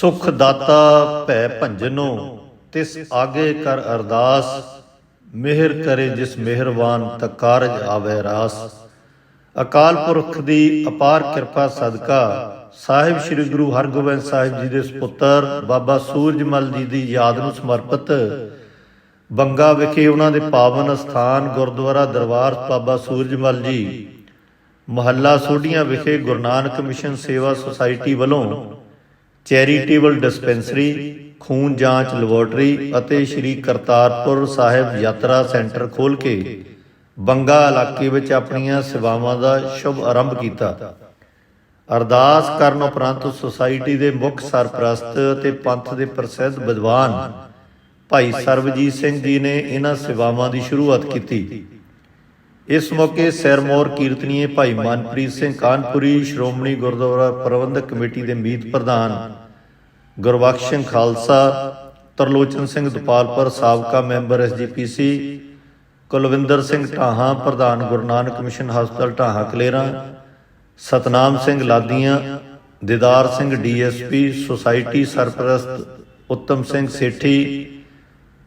ਸੁਖ ਦਾਤਾ ਭੈ ਭੰਜਨੋ, ਤਿਸ ਆਗੇ ਕਰ ਅਰਦਾਸ, ਮਿਹਰ ਕਰੇ ਜਿਸ ਮਿਹਰਬਾਨ ਤਾ ਕਾਰਜ ਆਵੇ ਰਾਸ। ਅਕਾਲ ਪੁਰਖ ਦੀ ਅਪਾਰ ਕਿਰਪਾ ਸਦਕਾ, ਸਾਹਿਬ ਸ੍ਰੀ ਗੁਰੂ ਹਰਗੋਬਿੰਦ ਸਾਹਿਬ ਜੀ ਦੇ ਸੁਪੁੱਤਰ ਬਾਬਾ ਸੂਰਜਮਲ ਜੀ ਦੀ ਯਾਦ ਨੂੰ ਸਮਰਪਿਤ ਬੰਗਾ ਵਿਖੇ ਉਹਨਾਂ ਦੇ ਪਾਵਨ ਸਥਾਨ ਗੁਰਦੁਆਰਾ ਦਰਬਾਰ ਬਾਬਾ ਸੂਰਜਮਲ ਜੀ, ਮਹੱਲਾ ਸੋਢੀਆਂ ਵਿਖੇ ਗੁਰੂ ਨਾਨਕ ਮਿਸ਼ਨ ਸੇਵਾ ਸੁਸਾਇਟੀ ਵੱਲੋਂ ਚੈਰੀਟੇਬਲ ਡਿਸਪੈਂਸਰੀ, ਖੂਨ ਜਾਂਚ ਲੈਬੋਰਟਰੀ ਅਤੇ ਸ੍ਰੀ ਕਰਤਾਰਪੁਰ ਸਾਹਿਬ ਯਾਤਰਾ ਸੈਂਟਰ ਖੋਲ ਕੇ ਬੰਗਾ ਇਲਾਕੇ ਵਿੱਚ ਆਪਣੀਆਂ ਸੇਵਾਵਾਂ ਦਾ ਸ਼ੁਭ ਆਰੰਭ ਕੀਤਾ। ਅਰਦਾਸ ਕਰਨ ਉਪਰੰਤ ਸੁਸਾਇਟੀ ਦੇ ਮੁੱਖ ਸਰਪ੍ਰਸਤ ਅਤੇ ਪੰਥ ਦੇ ਪ੍ਰਸਿੱਧ ਵਿਦਵਾਨ ਭਾਈ ਸਰਬਜੀਤ ਸਿੰਘ ਜੀ ਨੇ ਇਹਨਾਂ ਸੇਵਾਵਾਂ ਦੀ ਸ਼ੁਰੂਆਤ ਕੀਤੀ। ਇਸ ਮੌਕੇ ਸਿਰਮੌਰ ਕੀਰਤਨੀਏ ਭਾਈ ਮਨਪ੍ਰੀਤ ਸਿੰਘ ਕਾਨਪੁਰੀ, ਸ਼੍ਰੋਮਣੀ ਗੁਰਦੁਆਰਾ ਪ੍ਰਬੰਧਕ ਕਮੇਟੀ ਦੇ ਮੀਤ ਪ੍ਰਧਾਨ ਗੁਰਬਖਸ਼ ਸਿੰਘ ਖਾਲਸਾ, ਤਰਲੋਚਨ ਸਿੰਘ ਦੁਪਾਲਪੁਰ, ਸਾਬਕਾ ਮੈਂਬਰ ਐਸਜੀਪੀਸੀ ਕੁਲਵਿੰਦਰ ਸਿੰਘ ਢਾਹਾਂ, ਪ੍ਰਧਾਨ ਗੁਰੂ ਨਾਨਕ ਮਿਸ਼ਨ ਹਸਪਤਾਲ ਢਾਹਾਂ ਕਲੇਰਾਂ, ਸਤਨਾਮ ਸਿੰਘ ਲਾਦੀਆਂ, ਦਿਦਾਰ ਸਿੰਘ ਡੀਐਸਪੀ ਸੁਸਾਇਟੀ ਸਰਪ੍ਰਸਤ ਉੱਤਮ ਸਿੰਘ ਸੇਠੀ,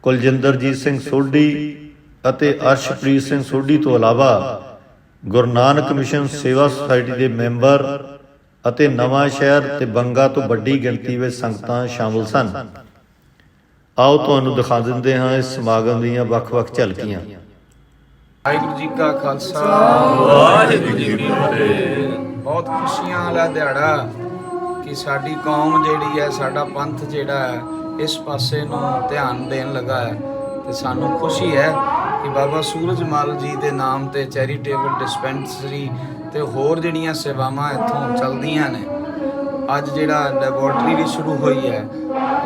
ਕੁਲਜਿੰਦਰਜੀਤ ਸਿੰਘ ਸੋਢੀ ਅਤੇ ਅਰਸ਼ਪ੍ਰੀਤ ਸਿੰਘ ਸੋਢੀ ਤੋਂ ਇਲਾਵਾ ਗੁਰੂ ਨਾਨਕ ਮਿਸ਼ਨ ਸੇਵਾ ਸੁਸਾਇਟੀ ਦੇ ਮੈਂਬਰ ਅਤੇ ਨਵਾਂ ਸ਼ਹਿਰ ਤੇ ਬੰਗਾ ਤੋਂ ਵੱਡੀ ਗਿਣਤੀ ਵਿੱਚ ਸੰਗਤਾਂ ਸ਼ਾਮਲ ਸਨ। ਆਓ ਤੁਹਾਨੂੰ ਦਿਖਾ ਦਿੰਦੇ ਹਾਂ ਇਸ ਸਮਾਗਮ ਦੀਆਂ ਵੱਖ-ਵੱਖ ਝਲਕੀਆਂ। ਵਾਹਿਗੁਰੂ ਜੀ ਕਾ ਖਾਲਸਾ। ਵਾਹਿਗੁਰੂ ਜੀ ਕੀ ਫਤਿਹ। ਬਹੁਤ ਖੁਸ਼ੀਆਂ ਵਾਲਾ ਦਿਹਾੜਾ ਕਿ ਸਾਡੀ ਕੌਮ ਜਿਹੜੀ ਹੈ ਸਾਡਾ ਪੰਥ ਜਿਹੜਾ ਹੈ ਇਸ ਪਾਸੇ ਨੂੰ ਧਿਆਨ ਦੇਣ ਲੱਗਾ ਹੈ ਤੇ ਸਾਨੂੰ ਖੁਸ਼ੀ ਹੈ ਕਿ ਬਾਬਾ ਸੂਰਜਮਲ ਜੀ ਦੇ ਨਾਮ ਤੇ ਚੈਰੀਟੇਬਲ ਡਿਸਪੈਂਸਰੀ ਤੇ ਹੋਰ ਜਿਹੜੀਆਂ ਸੇਵਾਵਾਂ ਇੱਥੋਂ ਚੱਲਦੀਆਂ ਨੇ। ਅੱਜ ਜਿਹੜਾ ਲੈਬੋਰਟਰੀ ਵੀ ਸ਼ੁਰੂ ਹੋਈ ਹੈ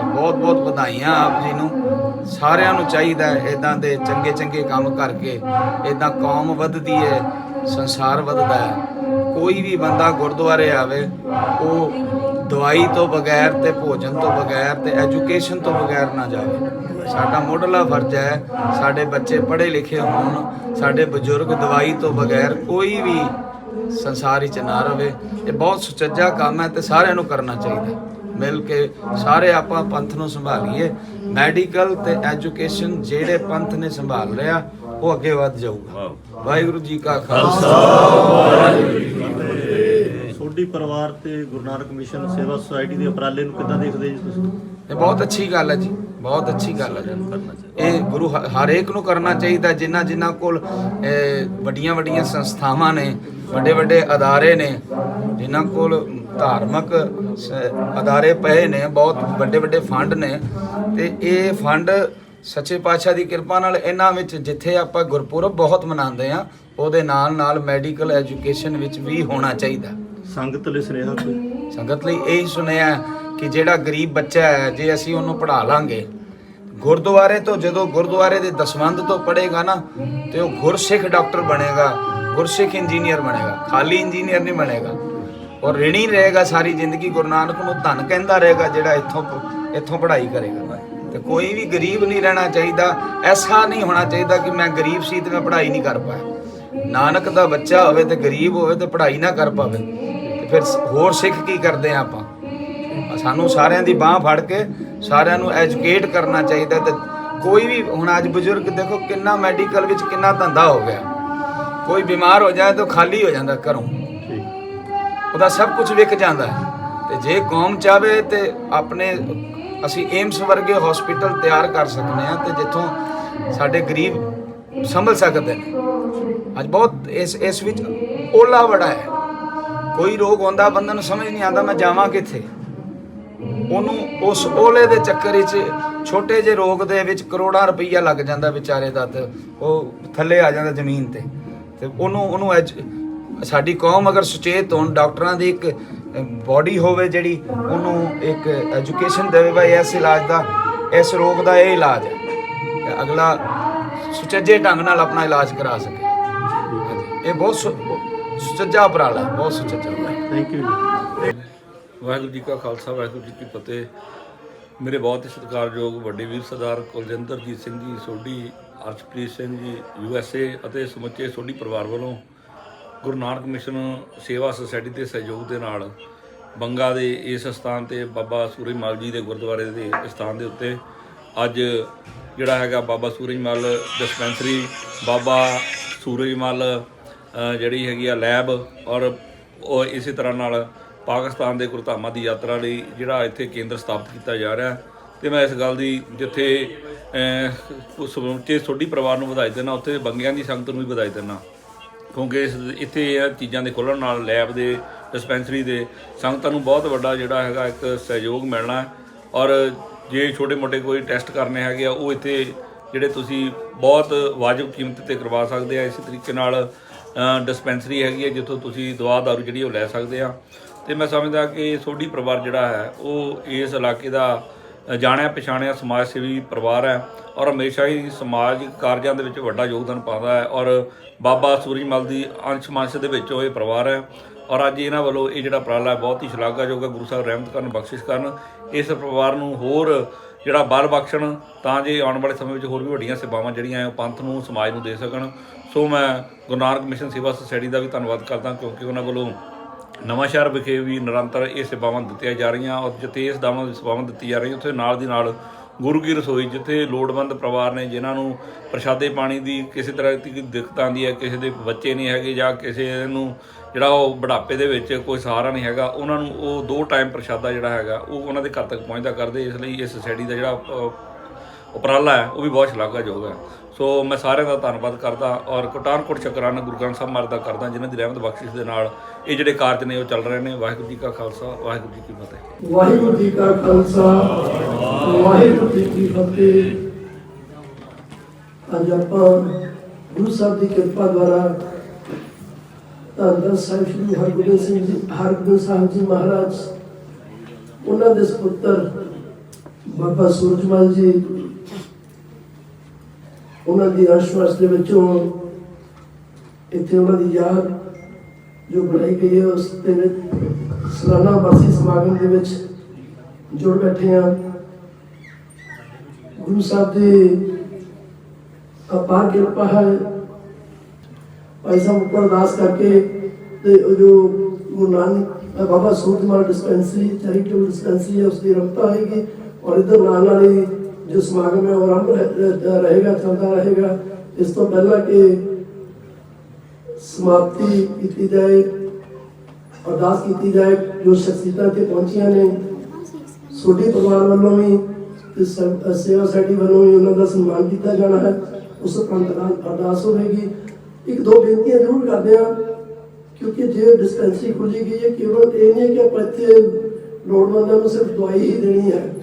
ਬਹੁਤ ਬਹੁਤ ਵਧਾਈਆਂ ਆਪ ਜੀ ਨੂੰ। ਸਾਰਿਆਂ ਨੂੰ ਚਾਹੀਦਾ ਹੈ ਇਦਾਂ ਦੇ ਚੰਗੇ ਚੰਗੇ ਕੰਮ ਕਰਕੇ। ਇਦਾਂ ਕੌਮ ਵੱਧਦੀ ਹੈ ਸੰਸਾਰ ਵੱਧਦਾ ਹੈ। ਕੋਈ ਵੀ ਬੰਦਾ ਗੁਰਦੁਆਰੇ ਆਵੇ, ਉਹ ਦਵਾਈ ਤੋਂ ਬਗੈਰ ਤੇ ਭੋਜਨ ਤੋਂ ਬਗੈਰ ਤੇ ਐਜੂਕੇਸ਼ਨ ਤੋਂ ਬਗੈਰ ਨਾ ਜਾਵੇ। ਸਾਡਾ ਮੁੱਢਲਾ ਫਰਜ਼ ਹੈ ਸਾਡੇ ਬੱਚੇ ਪੜ੍ਹੇ ਲਿਖੇ ਹੋਣ ਸਾਡੇ ਬਜ਼ੁਰਗ ਦਵਾਈ ਤੋਂ ਬਗੈਰ ਕੋਈ ਵੀ ਸੰਸਾਰ ਵਿੱਚ ਨਾ ਰਵੇ। ਇਹ ਬਹੁਤ ਸੁਚੱਜਾ ਕੰਮ ਹੈ ਤੇ ਸਾਰਿਆਂ ਨੂੰ ਕਰਨਾ ਚਾਹੀਦਾ। ਮਿਲ ਕੇ ਸਾਰੇ ਆਪਾਂ ਪੰਥ ਨੂੰ ਸੰਭਾਲੀਏ। ਮੈਡੀਕਲ ਤੇ ਐਜੂਕੇਸ਼ਨ ਜਿਹੜੇ ਪੰਥ ਨੇ ਸੰਭਾਲ ਲਿਆ ਉਹ ਅੱਗੇ ਵੱਧ ਜਾਊਗਾ। ਵਾਹਿਗੁਰੂ ਜੀ ਕਾ ਖਾਲਸਾ। ਸੋਢੀ ਪਰਿਵਾਰ ਤੇ ਗੁਰੂ ਨਾਨਕ ਮਿਸ਼ਨ ਸੇਵਾ ਸੁਸਾਇਟੀ ਦੇ ਉਪਰਾਲੇ ਨੂੰ ਕਿੱਦਾਂ ਦੇਖਦੇ ਜੀ ਤੁਸੀਂ? ਇਹ ਬਹੁਤ ਅੱਛੀ ਗੱਲ ਹੈ ਜੀ, ਬਹੁਤ ਅੱਛੀ ਗੱਲ ਹੈ ਇਹ ਗੁਰੂ ਹ- ਹਰ ਇੱਕ ਨੂੰ ਕਰਨਾ ਚਾਹੀਦਾ, ਜਿਨ੍ਹਾਂ ਜਿਨ੍ਹਾਂ ਕੋਲ ਵੱਡੀਆਂ ਵੱਡੀਆਂ ਸੰਸਥਾਵਾਂ ਨੇ, ਵੱਡੇ ਵੱਡੇ ਅਦਾਰੇ ਨੇ, ਜਿਨ੍ਹਾਂ ਕੋਲ ਧਾਰਮਿਕ ਅਦਾਰੇ ਪਏ ਨੇ, ਬਹੁਤ ਵੱਡੇ ਵੱਡੇ ਫੰਡ ਨੇ, ਤੇ ਇਹ ਫੰਡ ਸੱਚੇ ਪਾਤਸ਼ਾਹ ਦੀ ਕਿਰਪਾ ਨਾਲ ਇਹਨਾਂ ਵਿੱਚ ਜਿੱਥੇ ਆਪਾਂ ਗੁਰਪੁਰਬ ਬਹੁਤ ਮਨਾਉਂਦੇ ਆ ਉਹਦੇ ਨਾਲ ਨਾਲ ਮੈਡੀਕਲ ਐਜੂਕੇਸ਼ਨ ਵਿੱਚ ਵੀ ਹੋਣਾ ਚਾਹੀਦਾ। ਸੰਗਤ ਲਈ ਸੁਨੇਹਾ ਕੋਈ? ਸੰਗਤ ਲਈ ਇਹੀ ਸੁਣਿਆ ਕਿ ਜਿਹੜਾ ਗਰੀਬ ਬੱਚਾ ਹੈ, ਜੇ ਅਸੀਂ ਉਹਨੂੰ ਪੜ੍ਹਾ ਲਾਂਗੇ। ਗੁਰਦੁਆਰੇ ਤੋਂ ਜਦੋਂ ਗੁਰਦੁਆਰੇ ਦੇ ਦਸਵੰਧ ਤੋਂ ਪੜ੍ਹੇਗਾ ਨਾ, ਤੇ ਉਹ ਗੁਰਸਿੱਖ ਡਾਕਟਰ ਬਣੇਗਾ, ਗੁਰਸਿੱਖ ਇੰਜੀਨੀਅਰ ਬਣੇਗਾ, ਖਾਲੀ ਇੰਜੀਨੀਅਰ ਨਹੀਂ ਬਣੇਗਾ। ਔਰ ਰਿਣੀ ਰਹੇਗਾ ਸਾਰੀ ਜ਼ਿੰਦਗੀ, ਗੁਰੂ ਨਾਨਕ ਨੂੰ ਧੰਨ ਕਹਿੰਦਾ ਰਹੇਗਾ ਜਿਹੜਾ ਇੱਥੋਂ ਇੱਥੋਂ ਪੜ੍ਹਾਈ ਕਰੇਗਾ। ਤੇ ਕੋਈ ਵੀ ਗਰੀਬ ਨਹੀਂ ਰਹਿਣਾ ਚਾਹੀਦਾ, ਐਸਾ ਨਹੀਂ ਹੋਣਾ ਚਾਹੀਦਾ ਕਿ ਮੈਂ ਗਰੀਬ ਸੀ ਤੇ ਮੈਂ ਪੜ੍ਹਾਈ ਨਹੀਂ ਕਰ ਪਾਇਆ। ਨਾਨਕ ਦਾ ਬੱਚਾ ਹੋਵੇ ਤੇ ਗਰੀਬ ਹੋਵੇ ਤੇ ਪੜ੍ਹਾਈ ਨਾ ਕਰ ਪਾਵੇ। ਫਿਰ ਹੋਰ ਸਿੱਖ ਕੀ ਕਰਦੇ ਆ ਆਪਾਂ? ਸਾਨੂੰ ਸਾਰਿਆਂ ਦੀ ਬਾਹ ਫੜ ਕੇ ਸਾਰਿਆਂ ਨੂੰ ਐਜੂਕੇਟ ਕਰਨਾ ਚਾਹੀਦਾ ਤੇ ਕੋਈ ਵੀ ਹੁਣ ਅੱਜ ਬਜ਼ੁਰਗ ਦੇਖੋ ਕਿੰਨਾ ਮੈਡੀਕਲ ਵਿੱਚ ਕਿੰਨਾ ਧੰਦਾ ਹੋ ਗਿਆ। ਕੋਈ ਬਿਮਾਰ ਹੋ ਜਾਏ ਤਾਂ ਖਾਲੀ ਹੋ ਜਾਂਦਾ ਘਰੋਂ। ਉਹਦਾ ਸਭ ਕੁਝ ਵਿਕ ਜਾਂਦਾ ਤੇ ਜੇ ਕੌਮ ਚਾਵੇ ਤੇ ਆਪਣੇ ਅਸੀਂ ਏਮਸ ਵਰਗੇ ਹਸਪੀਟਲ ਤਿਆਰ ਕਰ ਸਕਦੇ ਹਾਂ ਤੇ ਜਿੱਥੋਂ ਸਾਡੇ ਗਰੀਬ ਸੰਭਲ ਸਕਦੇ ਨੇ। ਅੱਜ ਬਹੁਤ ਇਸ ਇਸ ਵਿੱਚ ਓਲਾ ਬੜਾ ਹੈ। ਕੋਈ ਰੋਗ ਆਉਂਦਾ, ਬੰਦੇ ਨੂੰ ਸਮਝ ਨਹੀਂ ਆਉਂਦਾ, ਮੈਂ ਜਾਵਾਂ ਕਿੱਥੇ? ਉਹਨੂੰ ਉਸ ਓਲੇ ਦੇ ਚੱਕਰ ਵਿੱਚ ਛੋਟੇ ਜਿਹੇ ਰੋਗ ਦੇ ਵਿੱਚ ਕਰੋੜਾਂ ਰੁਪਈਆ ਲੱਗ ਜਾਂਦਾ ਵਿਚਾਰੇ ਦਾ ਤੇ ਉਹ ਥੱਲੇ ਆ ਜਾਂਦਾ ਜ਼ਮੀਨ ਤੇ। ਤੇ ਉਹਨੂੰ ਉਹਨੂੰ ਐਜ- ਸਾਡੀ ਕੌਮ ਅਗਰ ਸੁਚੇਤ ਹੋਣ, ਡਾਕਟਰਾਂ ਦੀ ਇੱਕ ਬਾਡੀ ਹੋਵੇ ਜਿਹੜੀ, ਉਹਨੂੰ ਇੱਕ ਐਜੂਕੇਸ਼ਨ ਦੇਵੇ ਭਾਈ ਇਸ ਇਲਾਜ ਦਾ, ਇਸ ਰੋਗ ਦਾ ਇਹ ਇਲਾਜ ਹੈ। ਅਗਲਾ ਸੁਚੱਜੇ ਢੰਗ ਨਾਲ ਆਪਣਾ ਇਲਾਜ ਕਰਾ ਸਕੇ। ਇਹ ਬਹੁਤ ਸੁ- ਸੁਚੱਜਾ ਉਪਰਾਲਾ ਬਹੁਤ ਸੁਚੱਜਾ ਉਪਰਾਲਾ ਥੈਂਕ ਯੂ ਵਾਹਿਗੁਰੂ ਜੀ ਕਾ ਖਾਲਸਾ ਵਾਹਿਗੁਰੂ ਜੀ ਕੀ ਫਤਿਹ। ਮੇਰੇ ਬਹੁਤ ਹੀ ਸਤਿਕਾਰਯੋਗ ਵੱਡੇ ਵੀਰ ਸਰਦਾਰ ਕੁਲਜਿੰਦਰਜੀਤ Singh ji Sodhi Arshpreet Singh ji U S A ਅਤੇ ਸਮੁੱਚੇ ਸੋਢੀ ਪਰਿਵਾਰ ਵੱਲੋਂ ਗੁਰੂ ਨਾਨਕ ਮਿਸ਼ਨ ਸੇਵਾ ਸੁਸਾਇਟੀ ਦੇ ਸਹਿਯੋਗ ਦੇ ਨਾਲ ਬੰਗਾ ਦੇ ਇਸ ਸਥਾਨ ਤੇ ਬਾਬਾ ਸੂਰਜ ਸੂਰਜਮਲ ਜੀ ਦੇ ਗੁਰਦੁਆਰੇ ਦੇ ਸਥਾਨ ਦੇ ਉੱਤੇ ਅੱਜ ਜਿਹੜਾ ਹੈਗਾ ਬਾਬਾ ਸੂਰਜ ਸੂਰਜਮਲ ਡਿਸਪੈਂਸਰੀ ਬਾਬਾ ਸੂਰਜਮਲ ਅ, ਜਿਹੜੀ ਹੈਗੀ ਆ ਲੈਬ ਔਰ ਉਹ ਇਸੇ ਤਰ੍ਹਾਂ ਨਾਲ ਪਾਕਿਸਤਾਨ ਦੇ ਗੁਰਧਾਮਾਂ ਦੀ ਯਾਤਰਾ ਲਈ ਜਿਹੜਾ ਇੱਥੇ ਕੇਂਦਰ ਸਥਾਪਿਤ ਕੀਤਾ ਜਾ ਰਿਹਾ ਹੈ। ਤੇ ਮੈਂ ਇਸ ਗੱਲ ਦੀ ਜਿੱਥੇ ਉਸ ਸਮੁੱਚੇ ਸੋਢੀ ਪਰਿਵਾਰ ਨੂੰ ਵਧਾਈ ਦੇਣਾ ਉੱਥੇ ਬੰਗਿਆਂ ਦੀ ਸੰਗਤ ਨੂੰ ਵੀ ਵਧਾਈ ਦੇਣਾ ਕਿਉਂਕਿ ਇਸ ਇੱਥੇ ਇਹ ਚੀਜ਼ਾਂ ਦੇ ਖੁੱਲ੍ਹਣ ਨਾਲ ਲੈਬ ਦੇ, ਡਿਸਪੈਂਸਰੀ ਦੇ ਸੰਗਤਾਂ ਨੂੰ ਬਹੁਤ ਵੱਡਾ ਜਿਹੜਾ ਹੈਗਾ ਇੱਕ ਸਹਿਯੋਗ ਮਿਲਣਾ ਔਰ ਜੇ ਛੋਟੇ-ਮੋਟੇ ਕੋਈ ਟੈਸਟ ਕਰਨੇ ਹੈਗੇ ਆ, ਉਹ ਇੱਥੇ ਜਿਹੜੇ ਤੁਸੀਂ ਬਹੁਤ ਵਾਜਬ ਕੀਮਤ ਤੇ ਕਰਵਾ ਸਕਦੇ ਆ, ਇਸੇ ਤਰੀਕੇ ਨਾਲ ਡਿਸਪੈਂਸਰੀ ਹੈਗੀ ਹੈ ਜਿੱਥੋਂ ਤੁਸੀਂ ਦਵਾ ਦਾਰੂ ਜਿਹੜੀ ਉਹ ਲੈ ਸਕਦੇ ਆ। ਤੇ ਮੈਂ ਸਮਝਦਾ ਕਿ ਸੋਢੀ ਪਰਿਵਾਰ ਜਿਹੜਾ ਹੈ, ਉਹ ਇਸ ਇਲਾਕੇ ਦਾ ਜਾਣਿਆ, ਪਛਾਣਿਆ ਸਮਾਜ ਸੇਵੀ ਪਰਿਵਾਰ ਹੈ ਔਰ ਹਮੇਸ਼ਾ ਹੀ ਸਮਾਜ ਕਾਰਜਾਂ ਦੇ ਵਿੱਚ ਵੱਡਾ ਯੋਗਦਾਨ ਪਾਉਂਦਾ ਹੈ ਔਰ ਬਾਬਾ ਸੂਰਜਮਲ ਦੀ ਅੰਸ਼ ਮੰਸ਼ ਦੇ ਵਿੱਚੋਂ ਇਹ ਪਰਿਵਾਰ ਹੈ ਔਰ ਅੱਜ ਇਹਨਾਂ ਵੱਲੋਂ ਇਹ ਜਿਹੜਾ ਉਪਰਾਲਾ ਹੈ, ਬਹੁਤ ਹੀ ਸ਼ਲਾਘਾਯੋਗ ਹੈ। ਗੁਰੂ ਸਾਹਿਬ ਰਹਿਮਤ ਕਰਨ, ਬਖਸ਼ਿਸ਼ ਕਰਨ। ਇਸ ਪਰਿਵਾਰ ਨੂੰ ਹੋਰ ਜਿਹੜਾ ਬਲ ਬਖਸ਼ਣ, ਤਾਂ ਜੇ ਆਉਣ ਵਾਲੇ ਸਮੇਂ ਵਿੱਚ ਹੋਰ ਵੀ ਵੱਡੀਆਂ ਸੇਵਾਵਾਂ ਜਿਹੜੀਆਂ ਹੈ ਉਹ ਪੰਥ ਨੂੰ, ਸਮਾਜ ਨੂੰ ਦੇ ਸਕਣ। ਸੋ ਮੈਂ ਗੁਰੂ ਨਾਨਕ ਮਿਸ਼ਨ ਸੇਵਾ ਸੁਸਾਇਟੀ ਦਾ ਵੀ ਧੰਨਵਾਦ ਕਰਦਾ, ਕਿਉਂਕਿ ਉਹਨਾਂ ਵੱਲੋਂ ਨਵਾਂ ਸ਼ਹਿਰ ਵਿਖੇ ਵੀ ਨਿਰੰਤਰ ਇਹ ਸੇਵਾਵਾਂ ਦਿੱਤੀਆਂ ਜਾ ਰਹੀਆਂ, ਔਰ ਜਿੱਥੇ ਇਸ ਦਾਵਾਂ ਦੀ ਸੇਵਾਵਾਂ ਦਿੱਤੀ ਜਾ ਰਹੀਆਂ, ਉੱਥੇ ਨਾਲ ਦੀ ਨਾਲ ਗੁਰੂ ਕੀ ਰਸੋਈ, ਜਿੱਥੇ ਲੋੜਵੰਦ ਪਰਿਵਾਰ ਨੇ, ਜਿਨ੍ਹਾਂ ਨੂੰ ਪ੍ਰਸ਼ਾਦੇ ਪਾਣੀ ਦੀ ਕਿਸੇ ਤਰ੍ਹਾਂ ਦੀ ਦਿੱਕਤ ਆਉਂਦੀ ਹੈ, ਕਿਸੇ ਦੇ ਬੱਚੇ ਨਹੀਂ ਹੈਗੇ ਜਾਂ ਕਿਸੇ ਨੂੰ ਜਿਹੜਾ ਉਹ ਬੁਢਾਪੇ ਦੇ ਵਿੱਚ ਕੋਈ ਸਹਾਰਾ ਨਹੀਂ ਹੈਗਾ, ਉਹਨਾਂ ਨੂੰ ਉਹ ਦੋ ਟਾਈਮ ਪ੍ਰਸ਼ਾਦਾ ਜਿਹੜਾ ਹੈਗਾ, ਉਹ ਉਹਨਾਂ ਦੇ ਘਰ ਤੱਕ ਪਹੁੰਚਦਾ ਕਰਦੇ, ਇਸ ਲਈ ਇਹ ਸੋਸਾਇਟੀ ਦਾ ਜਿਹੜਾ ਉਪਰਾਲਾ ਹੈ, ਉਹ ਵੀ ਬਹੁਤ ਸ਼ਲਾਘਾਯੋਗ ਹੈ। ਸੋ ਮੈਂ ਸਾਰਿਆਂ ਦਾ ਧੰਨਵਾਦ ਕਰਦਾ ਔਰ ਕੋਟਾਨਕੋਟ ਸ਼ੁਕਰਾਨਾ ਗੁਰੂ ਗ੍ਰੰਥ ਸਾਹਿਬ ਮਾਰਦਾ ਕਰਦਾ, ਜਿਨ੍ਹਾਂ ਦੀ ਰਹਿਮਤ ਬਖਸ਼ਿਸ਼ ਦੇ ਨਾਲ ਇਹ ਜਿਹੜੇ ਕਾਰਜ ਨੇ, ਉਹ ਚੱਲ ਰਹੇ ਨੇ। ਵਾਹਿਗੁਰੂ ਜੀ ਕਾ ਖਾਲਸਾ, ਵਾਹਿਗੁਰੂ ਜੀ ਕੀ ਫਤਿਹ। ਵਾਹਿਗੁਰੂ ਜੀ ਕਾ ਖਾਲਸਾ। ਵਾਹਿਗੁਰੂ ਜੀ ਕੀ ਫਤਿਹ ਅੱਜ ਆਪਾਂ ਗੁਰੂ ਸਾਹਿਬ ਦੀ ਕਿਰਪਾ ਦੁਆਰਾ ਧੰਨ ਸਾਹਿਬ ਸ੍ਰੀ ਹਰਗੋਬਿੰਦ ਸਿੰਘ ਜੀ, ਹਰਗੋਬਿੰਦ ਸਾਹਿਬ ਜੀ ਮਹਾਰਾਜ, ਉਹਨਾਂ ਦੇ ਸੁਪੁੱਤਰ ਬਾਬਾ ਸੂਰਜਮਲ ਜੀ, ਉਹਨਾਂ ਦੀ ਅੰਸ਼ਵਾਸ ਦੇ ਵਿੱਚੋਂ ਇੱਥੇ ਉਹਨਾਂ ਦੀ ਯਾਦ ਜੋ ਬਣਾਈ ਗਈ ਹੈ, ਉਸ ਦੇ ਵਿੱਚ ਸਾਲਾਨਾ ਵਰਸੀ ਸਮਾਗਮ ਦੇ ਵਿੱਚ ਜੁੜ ਬੈਠੇ ਆ ਗੁਰੂ ਸਾਹਿਬ ਦੀ ਅਪਾਰ ਕਿਰਪਾ ਹੈ। ਭਾਈ ਸਾਹਿਬ ਉੱਪਰ ਅਰਦਾਸ ਕਰਕੇ ਤੇ ਉਹ ਜੋ Guru Nanak Baba Surajmal dispensary charitable dispensary ਹੈ ਉਸ ਦੀ ਰਫਤਾ ਹੋਏਗੀ ਔਰ ਇਧਰ ਨਾਲ ਨਾਲ ਹੀ ਜੋ ਸਮਾਗਮ ਹੈ, ਉਹ ਆਰੰਭ ਰਹਿ- ਰਹੇਗਾ, ਚੱਲਦਾ ਰਹੇਗਾ। ਇਸ ਤੋਂ ਪਹਿਲਾਂ ਕਿ ਸਮਾਪਤੀ ਕੀਤੀ ਜਾਏ, ਅਰਦਾਸ ਕੀਤੀ ਜਾਏ, ਜੋ ਸ਼ਖਸੀਅਤਾਂ ਤੇ ਪਹੁੰਚੀਆਂ ਨੇ ਸੋਢੀ ਪਰਿਵਾਰ ਵੱਲੋਂ ਵੀ ਤੇ ਸੇਵਾ ਸੋਸਾਇਟੀ ਵੱਲੋਂ ਵੀ ਉਹਨਾਂ ਦਾ ਸਨਮਾਨ ਕੀਤਾ ਜਾਣਾ ਹੈ। ਉਸ ਉਪਰੰਤ ਅਰਦਾਸ- ਹੋਵੇਗੀ। ਇੱਕ ਦੋ ਬੇਨਤੀਆਂ ਜ਼ਰੂਰ ਕਰਦੇ ਹਾਂ, ਕਿਉਂਕਿ ਜੇ ਡਿਸਪੈਂਸਰੀ ਖੋਲੀ ਗਈ ਹੈ, ਕੇਵਲ ਇਹ ਨਹੀਂ ਕਿ ਆਪਾਂ ਇੱਥੇ ਲੋੜਵੰਦਾਂ ਨੂੰ ਸਿਰਫ ਦਵਾਈ ਹੀ ਦੇਣੀ ਹੈ।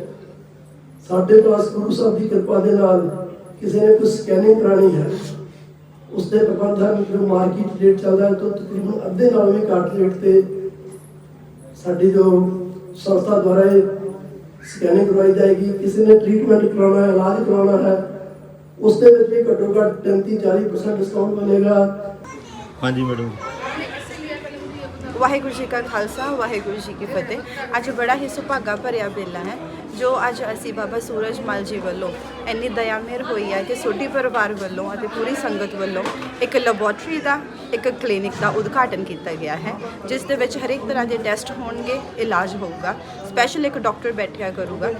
ਸਾਡੇ ਪਾਸ ਗੁਰੂ ਸਾਹਿਬ ਦੀ ਕਿਰਪਾ ਦੇ ਨਾਲ ਕਿਸੇ ਨੇ ਕੁਝ ਸਕੈਨਿੰਗ ਕਰਾਣੀ ਹੈ। ਉਸ ਦੇ ਪ੍ਰਬੰਧਨ ਜੋ ਮਾਰਕੀਟ ਰੇਟ ਚੱਲਦਾ ਹੈ, ਤਾਂ ਤਕਰੀਬਨ ਅੱਧੇ ਨਾਲੋਂ ਵੀ ਘੱਟ ਰੇਟ ਤੇ ਸਾਡੀ ਜੋ ਸੰਸਥਾ ਦੁਆਰਾ ਇਹ ਸਕੈਨਿੰਗ ਕਰਵਾਈ ਜਾਏਗੀ, ਕਿਸੇ ਨੇ ਟ੍ਰੀਟਮੈਂਟ ਕਰਾਉਣਾ ਹੈ, ਇਲਾਜ ਕਰਾਉਣਾ ਹੈ, ਉਸ ਦੇ ਵਿੱਚ ਵੀ ਘੱਟੋ ਘੱਟ 35 40% ਡਿਸਕਾਊਂਟ ਮਿਲੇਗਾ। ਹਾਂਜੀ ਮੈਡਮ ਵਾਹਿਗੁਰੂ ਜੀ ਕਾ ਖਾਲਸਾ, ਵਾਹਿਗੁਰੂ ਜੀ ਕੀ ਫਤਿਹ। ਅੱਜ ਬੜਾ ਹੀ ਸੁਭਾਗਾ ਭਰਿਆ ਵੇਲਾ ਹੈ, ਜੋ ਅੱਜ ਅਸੀਂ ਬਾਬਾ ਸੂਰਜ ਮਲ ਜੀ ਵੱਲੋਂ ਇੰਨੀ ਦਇਆ ਮਿਹਰ ਹੋਈ ਹੈ ਕਿ ਸੋਢੀ ਪਰਿਵਾਰ ਵੱਲੋਂ ਅਤੇ ਪੂਰੀ ਸੰਗਤ ਵੱਲੋਂ ਇੱਕ ਲੈਬੋਰਟਰੀ ਦਾ, ਇੱਕ ਕਲੀਨਿਕ ਦਾ ਉਦਘਾਟਨ ਕੀਤਾ ਗਿਆ ਹੈ, ਜਿਸ ਦੇ ਵਿੱਚ ਹਰੇਕ ਤਰ੍ਹਾਂ ਦੇ ਟੈਸਟ ਹੋਣਗੇ, ਇਲਾਜ ਹੋਊਗਾ ਸਪੈਸ਼ਲ ਇੱਕ ਡਾਕਟਰ ਬੈਠਿਆ ਕਰੂਗਾ।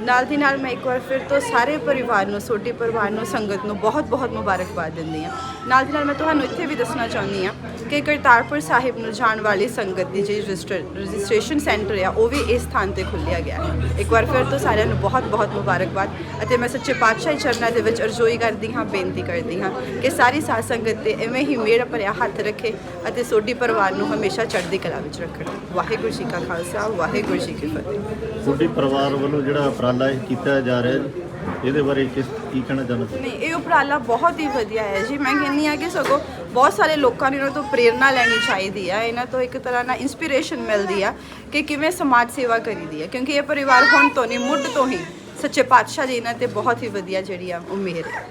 ਨਾਲ ਦੀ ਨਾਲ ਮੈਂ ਇੱਕ ਵਾਰ ਫਿਰ ਤੋਂ ਸਾਰੇ ਪਰਿਵਾਰ ਨੂੰ, ਸੋਢੀ ਪਰਿਵਾਰ ਨੂੰ, ਸੰਗਤ ਨੂੰ ਬਹੁਤ ਬਹੁਤ ਮੁਬਾਰਕਬਾਦ ਦਿੰਦੀ ਹਾਂ। ਨਾਲ ਦੀ ਨਾਲ ਮੈਂ ਤੁਹਾਨੂੰ ਇੱਥੇ ਵੀ ਦੱਸਣਾ ਚਾਹੁੰਦੀ ਹਾਂ ਕਿ ਕਰਤਾਰਪੁਰ ਸਾਹਿਬ ਨੂੰ ਜਾਣ ਵਾਲੀ ਸੰਗਤ ਦੀ ਜਿਹੜੀ ਰਜਿਸਟ੍ਰੇਸ਼ਨ ਸੈਂਟਰ ਆ, ਉਹ ਵੀ ਇਸ ਸਥਾਨ ਤੇ ਖੁੱਲਿਆ ਗਿਆ ਹੈ। ਇੱਕ ਵਾਰ ਫਿਰ ਤੋਂ ਸਾਰਿਆਂ ਨੂੰ ਬਹੁਤ ਬਹੁਤ ਮੁਬਾਰਕਬਾਦ ਅਤੇ ਮੈਂ ਸੱਚੇ ਪਾਤਸ਼ਾਹੀ ਚਰਨਾਂ ਦੇ ਵਿੱਚ ਅਰਜ਼ੋਈ ਕਰਦੀ ਹਾਂ, ਬੇਨਤੀ ਕਰਦੀ ਹਾਂ ਕਿ ਸਾਰੀ ਸਾਧ ਸੰਗਤ ਤੇ ਐਵੇਂ ਹੀ ਮੇਰਾ ਭਰਿਆ ਹੱਥ ਰੱਖੇ ਅਤੇ ਸੋਢੀ ਪਰਿਵਾਰ ਨੂੰ ਹਮੇਸ਼ਾ ਚੜ੍ਹਦੀ ਕਲਾ ਵਿੱਚ ਰੱਖਣ। ਵਾਹਿਗੁਰੂ ਜੀ ਕਾ ਖਾਲਸਾ, ਵਾਹਿਗੁਰੂ ਜੀ ਕੀ ਫਤਿਹ। ਤੁਹਾਡੇ ਪਰਿਵਾਰ ਵੱਲੋਂ ਜਿਹੜਾ ਉਪਰਾਲਾ ਕੀਤਾ ਜਾ ਰਿਹਾ ਇਹਦੇ ਬਾਰੇ ਕਿਸ ਕੀ ਕਹਿਣਾ ਚਾਹੁੰਦੇ ਨਹੀਂ ਇਹ ਉਪਰਾਲਾ ਬਹੁਤ ਹੀ ਵਧੀਆ ਹੈ ਜੀ। ਮੈਂ ਕਹਿੰਦੀ ਆ ਕਿ ਸਗੋਂ ਬਹੁਤ ਸਾਰੇ ਲੋਕਾਂ ਨੂੰ ਇਹਨਾਂ ਤੋਂ ਪ੍ਰੇਰਣਾ ਲੈਣੀ ਚਾਹੀਦੀ ਆ। ਇਹਨਾਂ ਤੋਂ ਇੱਕ ਤਰ੍ਹਾਂ ਨਾਲ ਇਨਸਪੀਰੇਸ਼ਨ ਮਿਲਦੀ ਆ ਕਿ ਕਿਵੇਂ ਸਮਾਜ ਸੇਵਾ ਕਰੀਦੀ ਆ। ਕਿਉਂਕਿ ਇਹ ਪਰਿਵਾਰ ਹੁਣ ਤੋਂ ਨਹੀਂ ਮੁੱਢ ਤੋਂ ਹੀ ਸੱਚੇ ਪਾਤਸ਼ਾਹ ਜੀ ਇਹਨਾਂ ਤੇ ਬਹੁਤ ਹੀ ਵਧੀਆ ਜਿਹੜੀ ਆ ਉਹ ਮਿਹਰ ਹੈ।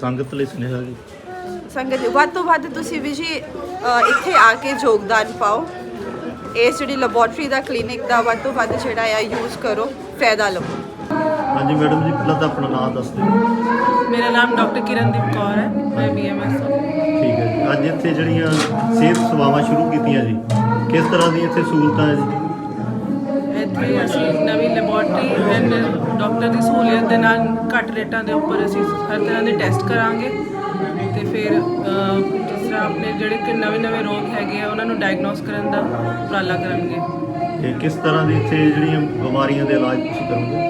ਸੰਗਤ ਲਈ ਸੁਨੇਹਾ ਜੀ। ਸੰਗਤ ਜੀ, ਵੱਧ ਤੋਂ ਵੱਧ ਤੁਸੀਂ ਵੀ ਜੀ ਅ, ਇੱਥੇ ਆ ਕੇ ਯੋਗਦਾਨ ਪਾਓ। ਇਸ ਜਿਹੜੀ ਲੈਬੋਰਟਰੀ ਦਾ ਕਲੀਨਿਕ ਦਾ ਵੱਧ ਤੋਂ ਵੱਧ ਜਿਹੜਾ ਆ ਯੂਜ਼ ਕਰੋ ਫਾਇਦਾ ਲਵੋ। ਹਾਂਜੀ ਮੈਡਮ ਜੀ ਪਹਿਲਾਂ ਤਾਂ ਆਪਣਾ ਨਾਮ ਦੱਸ ਦਿਓ। ਮੇਰਾ ਨਾਮ ਡਾਕਟਰ ਕਿਰਨਦੀਪ ਕੌਰ ਹੈ ਮੈਂ ਬੀਐਮਐਸ ਠੀਕ ਹੈ ਜੀ। ਅੱਜ ਇੱਥੇ ਜਿਹੜੀਆਂ ਸਿਹਤ ਸੇਵਾਵਾਂ ਸ਼ੁਰੂ ਕੀਤੀਆਂ ਜੀ ਕਿਸ ਤਰ੍ਹਾਂ ਦੀਆਂ ਇੱਥੇ ਸਹੂਲਤਾਂ ਹੈ ਜੀ? ਇੱਥੇ ਅਸੀਂ ਨਵੀਂ ਲੈਬੋਰਟਰੀ ਐਂਡ ਡਾਕਟਰ ਦੀ ਸਹੂਲੀਅਤ ਦੇ ਨਾਲ ਘੱਟ ਰੇਟਾਂ ਦੇ ਉੱਪਰ ਅਸੀਂ ਹਰ ਤਰ੍ਹਾਂ ਦੇ ਟੈਸਟ ਕਰਾਂਗੇ। ਤੇ ਫਿਰ ਅਹ, ਜਿਸ ਤਰ੍ਹਾਂ ਆਪਣੇ ਜਿਹੜੇ ਕਿ ਨਵੇਂ ਨਵੇਂ ਰੋਗ ਹੈਗੇ ਆ ਉਹਨਾਂ ਨੂੰ ਡਾਇਗਨੋਸ ਕਰਨ ਦਾ ਉਪਰਾਲਾ ਕਰਨਗੇ ਇਹ ਕਿਸ ਤਰ੍ਹਾਂ ਦੀ ਇੱਥੇ ਜਿਹੜੀਆਂ ਬਿਮਾਰੀਆਂ ਦੇ ਇਲਾਜ ਤੁਸੀਂ ਕਰੋਗੇ?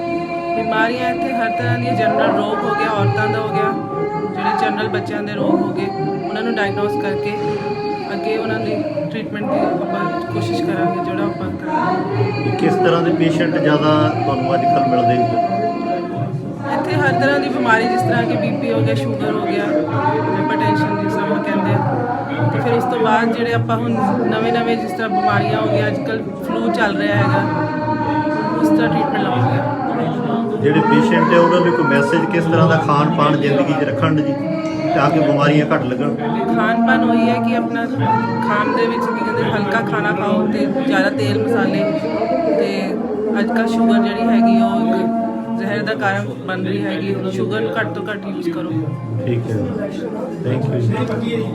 ਬਿਮਾਰੀਆਂ ਇੱਥੇ ਹਰ ਤਰ੍ਹਾਂ ਦੀਆਂ ਜਨਰਲ ਰੋਗ ਹੋ ਗਿਆ ਔਰਤਾਂ ਦਾ ਹੋ ਗਿਆ ਜਿਹੜੇ ਜਨਰਲ ਬੱਚਿਆਂ ਦੇ ਰੋਗ ਹੋ ਗਏ ਉਹਨਾਂ ਨੂੰ ਡਾਇਗਨੋਸ ਕਰਕੇ ਅੱਗੇ ਉਹਨਾਂ ਦੀ ਟ੍ਰੀਟਮੈਂਟ ਦੀ ਆਪਾਂ ਕੋਸ਼ਿਸ਼ ਕਰਾਂਗੇ ਜਿਹੜਾ ਆਪਾਂ ਕਰਾਂਗੇ। ਕਿਸ ਤਰ੍ਹਾਂ ਦੇ ਪੇਸ਼ੈਂਟ ਜ਼ਿਆਦਾ ਤੁਹਾਨੂੰ ਅੱਜ ਕੱਲ੍ਹ ਮਿਲਦੇ ਹੋ ਇੱਥੇ ਹਰ ਤਰ੍ਹਾਂ ਦੀ ਬਿਮਾਰੀ ਜਿਸ ਤਰ੍ਹਾਂ ਕਿ ਬੀਪੀ ਹੋ ਗਿਆ ਸ਼ੂਗਰ ਹੋ ਗਿਆ ਹਾਈਪਰਟੈਂਸ਼ਨ ਜਿਸ ਤਰ੍ਹਾਂ ਆਪਾਂ ਕਹਿੰਦੇ ਆ। ਤੇ ਫਿਰ ਉਸ ਤੋਂ ਬਾਅਦ ਜਿਹੜੇ ਆਪਾਂ ਹੁਣ ਨਵੇਂ ਨਵੇਂ ਜਿਸ ਤਰ੍ਹਾਂ ਬਿਮਾਰੀਆਂ ਹੋ ਗਈਆਂ ਅੱਜਕੱਲ ਫਲੂ ਚੱਲ ਰਿਹਾ ਹੈਗਾ ਉਸ ਤਰ੍ਹਾਂ ਟ੍ਰੀਟਮੈਂਟ ਲਵਾਂਗੇ। ਜਿਹੜੇ ਪੇਸ਼ੈਂਟ ਹੈ ਉਹਨਾਂ ਨੂੰ ਕੋਈ ਮੈਸੇਜ ਕਿਸ ਤਰ੍ਹਾਂ ਦਾ ਖਾਣ ਪਾਣ ਜ਼ਿੰਦਗੀ 'ਚ ਰੱਖਣ ਜੀ ਤਾਂ ਕਿ ਬਿਮਾਰੀਆਂ ਘੱਟ ਲੱਗਣ। ਖਾਣ ਪਾਨ ਉਹੀ ਹੈ ਕਿ ਆਪਣਾ ਖਾਣ ਦੇ ਵਿੱਚ ਕੀ ਕਹਿੰਦੇ ਹਲਕਾ ਖਾਣਾ ਖਾਓ ਤੇ ਜ਼ਿਆਦਾ ਤੇਲ ਮਸਾਲੇ ਤੇ ਅੱਜ ਕੱਲ੍ਹ ਸ਼ੂਗਰ ਜਿਹੜੀ ਹੈਗੀ ਉਹ ਇੱਕ ਜ਼ਹਿਰ ਦਾ ਕਾਰਨ ਬਣ ਰਹੀ ਹੈਗੀ। ਸ਼ੂਗਰ ਨੂੰ ਘੱਟ ਤੋਂ ਘੱਟ ਯੂਜ਼ ਕਰੋ। ਠੀਕ ਹੈ। Thank you